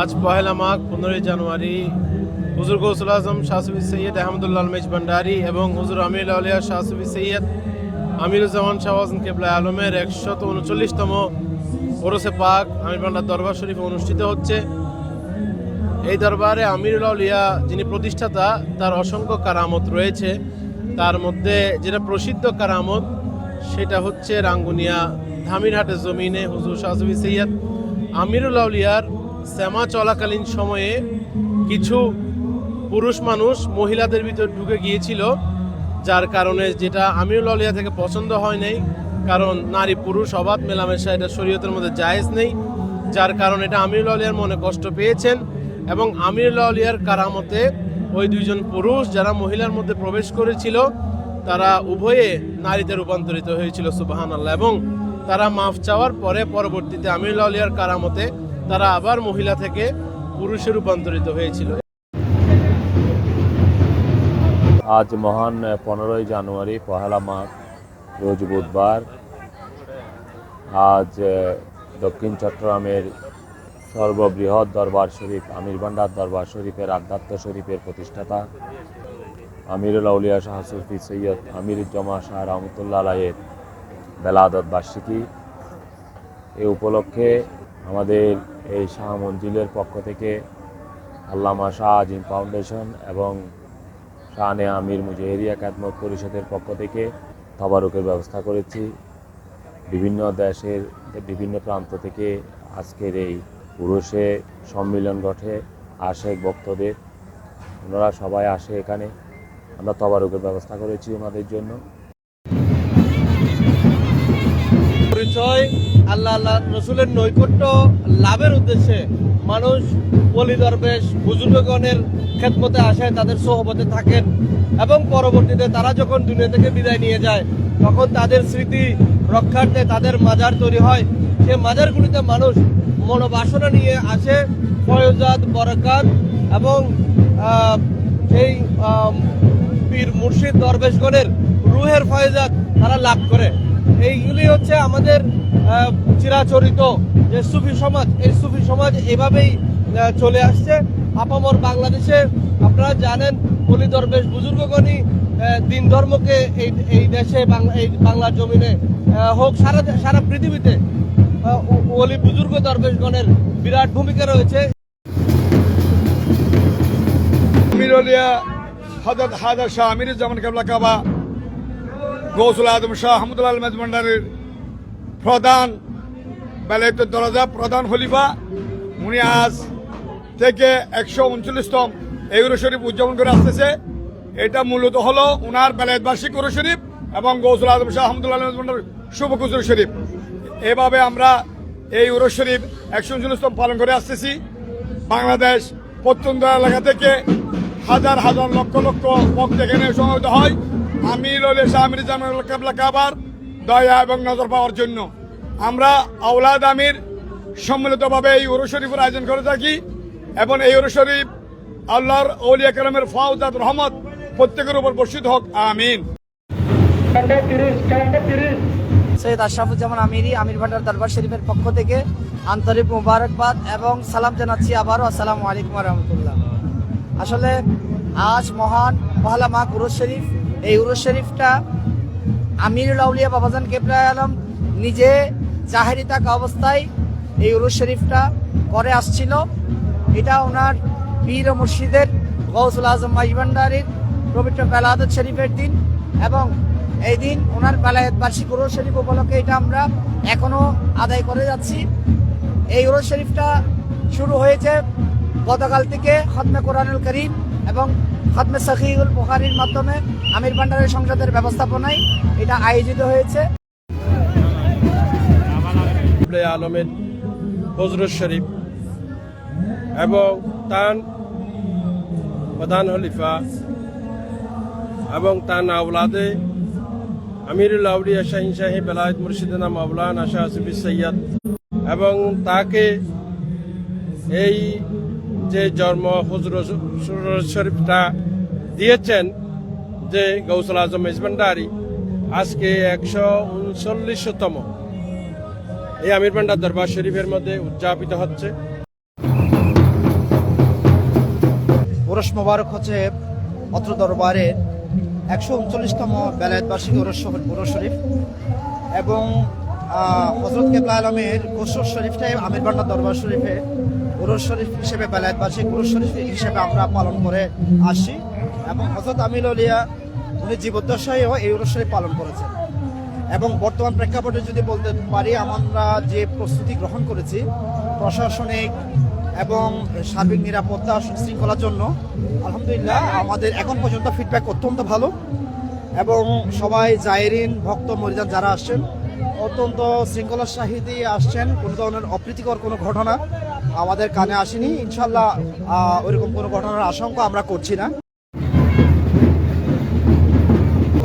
আজ পহেলা মাঘ, পনেরোই জানুয়ারি। হুজুর গৌসুল আজম, শাহসুবি সৈয়দ আহমদুল্লাহ মেজ ভান্ডারি এবং হুজুর আমির আলিয়া শাহসুবি সৈয়দ আমিরুজ্জামান শাহওয়াজন কেবলা আলমের একশত উনচল্লিশতম ওরসে পাক আমির ভান্ডার দরবার শরীফে অনুষ্ঠিত হচ্ছে। এই দরবারে আমিরুল আউলিয়া যিনি প্রতিষ্ঠাতা, তার অসংখ্য কারামত রয়েছে। তার মধ্যে যেটা প্রসিদ্ধ কারামত, সেটা হচ্ছে রাঙ্গুনিয়া ধামিরহাটের জমিনে হুজুর শাহসুবি সৈয়দ আমিরুল আউলিয়ার শ্যামা চলাকালীন সময়ে কিছু পুরুষ মানুষ মহিলাদের ভিতর ঢুকে গিয়েছিল, যার কারণে যেটা আমিরুল ললিয়া থেকে পছন্দ হয় নাই, কারণ নারী পুরুষ অবাধ, মেলামেশা, এটা শরীয়তের মধ্যে জায়েজ নেই, যার কারণে এটা আমির আউলিয়ার মনে কষ্ট পেয়েছেন এবং আমির আউলিয়ার কারামতে ওই দুইজন পুরুষ যারা মহিলার মধ্যে প্রবেশ করেছিল, তারা উভয়ে নারীতে রূপান্তরিত হয়েছিল সুবাহান আল্লাহ এবং তারা মাফ চাওয়ার পরে পরবর্তীতে আমির আউলিয়ার কারামতে তারা আবার মহিলা থেকে পুরুষে রূপান্তরিত হয়েছিল। আজ মহান পনেরোই জানুয়ারি, পহেলা মাঘ, রোজ বুধবার। আজ দক্ষিণ চট্টগ্রামের সর্ববৃহৎ দরবার শরীফ, আমির ভান্ডার দরবার শরীফের আধ্যাত্ম শরীফের প্রতিষ্ঠাতা, আমিরুল আউলিয়া শাহ সুফি সৈয়দ আমিরুজ্জামা শাহ রহমতুল্লাহ আলাইয়ের বেলাদত বার্ষিকী। এ উপলক্ষে আমাদের এই শাহ মঞ্জিলের পক্ষ থেকে আল্লামা শাহ আজিম ফাউন্ডেশন এবং শাহানে আমির মুজাহিরিয়া কাদমত পরিষদের পক্ষ থেকে তবারকের ব্যবস্থা করেছি। বিভিন্ন দেশের, বিভিন্ন প্রান্ত থেকে আজকের এই পুরুষে সম্মিলন ঘটে, আসে ভক্তদের। ওনারা সবাই আসে এখানে। আমরা তবারকের ব্যবস্থা করেছি ওনাদের জন্য। পরিচয় আল্লাহ আল্লাহ রসুলের নৈকট্য লাভের উদ্দেশ্যে মানুষ বলি দরবেশ, বুজুর্গগণের খেদমতে আসে তাদের সোহবতে থাকেন এবং পরবর্তীতে তারা যখন দুনিয়া থেকে বিদায় নিয়ে যায়, তখন তাদের স্মৃতি রক্ষার্থে তাদের মাজার তৈরি হয়। সে মাজারগুলিতে মানুষ মনোবাসনা নিয়ে আসে, ফয়জাত, বরকাত এবং সেই পীর মুর্শিদ দরবেশগণের রুহের ফয়জাত তারা লাভ করে। এইগুলি হচ্ছে আমাদের চিরাচরিত যে সুফি সমাজ, এই সুফি সমাজ এভাবেই চলে আসছে। আপামর বাংলাদেশে আপনারা জানেন বলি দরবেশ বুজুর্গগণই দিন ধর্মকে এই এই দেশে এই বাংলার জমিনে হোক সারা সারা পৃথিবীতে ওলি বুজুর্গ দরবেশগণের বিরাট ভূমিকা রয়েছে। আমিরলিয়া হজরত হাজার শাহ আমিরুজ্জামান কাবলা কাবা গৌসুল আদম শাহ আহমদুল্লাহ আলমেদ ভান্ডারের প্রধান বেলায়ত দরজা, প্রধান খলিফা। উনি আজ থেকে একশো উনচল্লিশতম এগুলো শরীফ উদযাপন করে আসতেছে। এটা মূলত হলো উনার বেলায়ত বার্ষিক উরু শরীফ এবং গৌসুল আদম শাহ আহমদুল্লাহ আলমেদ ভান্ডার শুভ কুসুর শরীফ। এভাবে আমরা এই উরু শরীফ একশো উনচল্লিশতম পালন করে আসতেছি। বাংলাদেশ প্রত্যন্ত এলাকা থেকে হাজার হাজার লক্ষ লক্ষ ভক্ত এখানে সমবেত হয়। আমির আমির জামাল কাবলা কাবার দয়া এবং নজর পাওয়ার জন্য। আমরা আওলাদ আমির সম্মিলিতভাবে এই উরু শরীফের আয়োজন করে থাকি এবং এই উরু শরীফ আল্লাহর ওলিয়া কালামের ফাউজাত রহমত প্রত্যেকের উপর বর্ষিত হোক আমিন। সৈয়দ আশরাফুজ্জামান আমিরি আমির ভান্ডার দরবার শরীফের পক্ষ থেকে আন্তরিক মুবারকবাদ এবং সালাম জানাচ্ছি আবারও। আসসালামু আলাইকুম রহমতুল্লাহ। আসলে আজ মহান পহলা মাহ উরুজ শরীফ এই উরুজ শরীফটা আমিরুল আউলিয়া বাবাজান কেবরা আলম নিজে জাহেরি থাকা অবস্থায় এই উরুজ শরীফটা করে আসছিল। এটা ওনার পীর ও মুর্শিদের গৌসুল আজম মাইভান্ডারির পবিত্র বেলাদত শরীফের দিন এবং এই দিন ওনার বেলায়েত বার্ষিক উরুজ শরীফ উপলক্ষে এটা আমরা এখনও আদায় করে যাচ্ছি। এই উরুজ শরীফটা শুরু হয়েছে গতকাল থেকে খতমে কোরআনুল করিম এবং খতমে সখিউল বুখারির মাধ্যমে আমির ভান্ডারের সংসদের ব্যবস্থাপনায় এটা আয়োজিত হয়েছে। আলমের হজরত শরীফ এবং তার প্রধান হলিফা এবং তার আওলাদে আমিরুল আউলিয়া শাহিন শাহী বেলায়ত মুর্শিদানা মাওলানা আশা সুফি সৈয়দ এবং তাকে এই যে জন্ম হজরত শরীফটা দিয়েছেন যে গৌসল আজম ইসবান্ডারি আজকে একশো উনচল্লিশতম। এই আমির ভান্ডার দরবার শরীফের মধ্যে উদযাপিত হচ্ছে। ওরস মোবারক হচ্ছে অত্র দরবারের একশো উনচল্লিশতম বেলায়েত বার্ষিক ওরস ওরস শরীফ এবং হজরত কেবলা আলমের গোসর শরীফটাই আমির বান্ডার দরবার শরীফে উরস শরীফ হিসেবে বেলায়েত বার্ষিক উরস শরীফ হিসেবে আমরা পালন করে আসছি এবং হজরত আমির আলিয়া উনি জীবদ্দশায়ও এই শরীফ পালন করেছেন। এবং বর্তমান প্রেক্ষাপটে যদি বলতে পারি, আমরা যে প্রস্তুতি গ্রহণ করেছি, প্রশাসনিক এবং সার্বিক নিরাপত্তা শৃঙ্খলার জন্য, আলহামদুলিল্লাহ আমাদের এখন পর্যন্ত ফিডব্যাক অত্যন্ত ভালো এবং সবাই জায়রিন, ভক্ত, মরিদান যারা আসছেন, অত্যন্ত শৃঙ্খলার সাহিত্যে আসছেন, কোনো ধরনের অপ্রীতিকর কোনো ঘটনা আমাদের কানে আসেনি। ইনশাল্লাহ ওইরকম কোনো ঘটনার আশঙ্কা আমরা করছি না।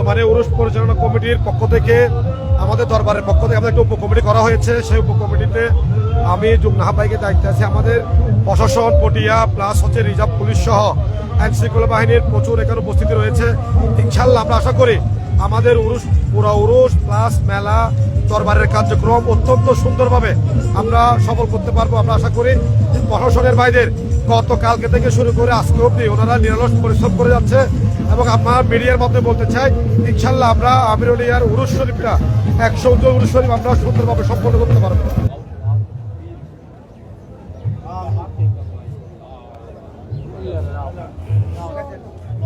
মানে উরুষ পরিচালনা কমিটির পক্ষ থেকে, আমাদের দরবারের পক্ষ থেকে আমাদের একটা উপকমিটি করা হয়েছে। সেই উপকমিটিতে আমি জুমনাহা ভাইকে দায়িত্বে আছি। আমাদের প্রশাসন, পটিয়া, প্লাস হচ্ছে রিজার্ভ পুলিশ সহ আইন শৃঙ্খলা বাহিনীর প্রচুর এখানে উপস্থিতি রয়েছে। ইনশাল্লাহ আমরা আশা করি আমাদের উরুস, পুরা উরুস, প্লাস মেলা, দরবারের কার্যক্রম অত্যন্ত সুন্দরভাবে আমরা সফল করতে পারব। আমরা আশা করি প্রশাসনের বাইরের গতকালকে থেকে শুরু করে আজকে অব্দি ওনারা নিরলস পরিশ্রম করে যাচ্ছে এবং আমার মিডিয়ার মধ্যে বলতে চাই ইনশাল্লাহ আমরা আমিরুলিয়ার উরুস শরীফটা একশো উরুস শরীফ আমরা সুন্দরভাবে সম্পন্ন করতে পারব।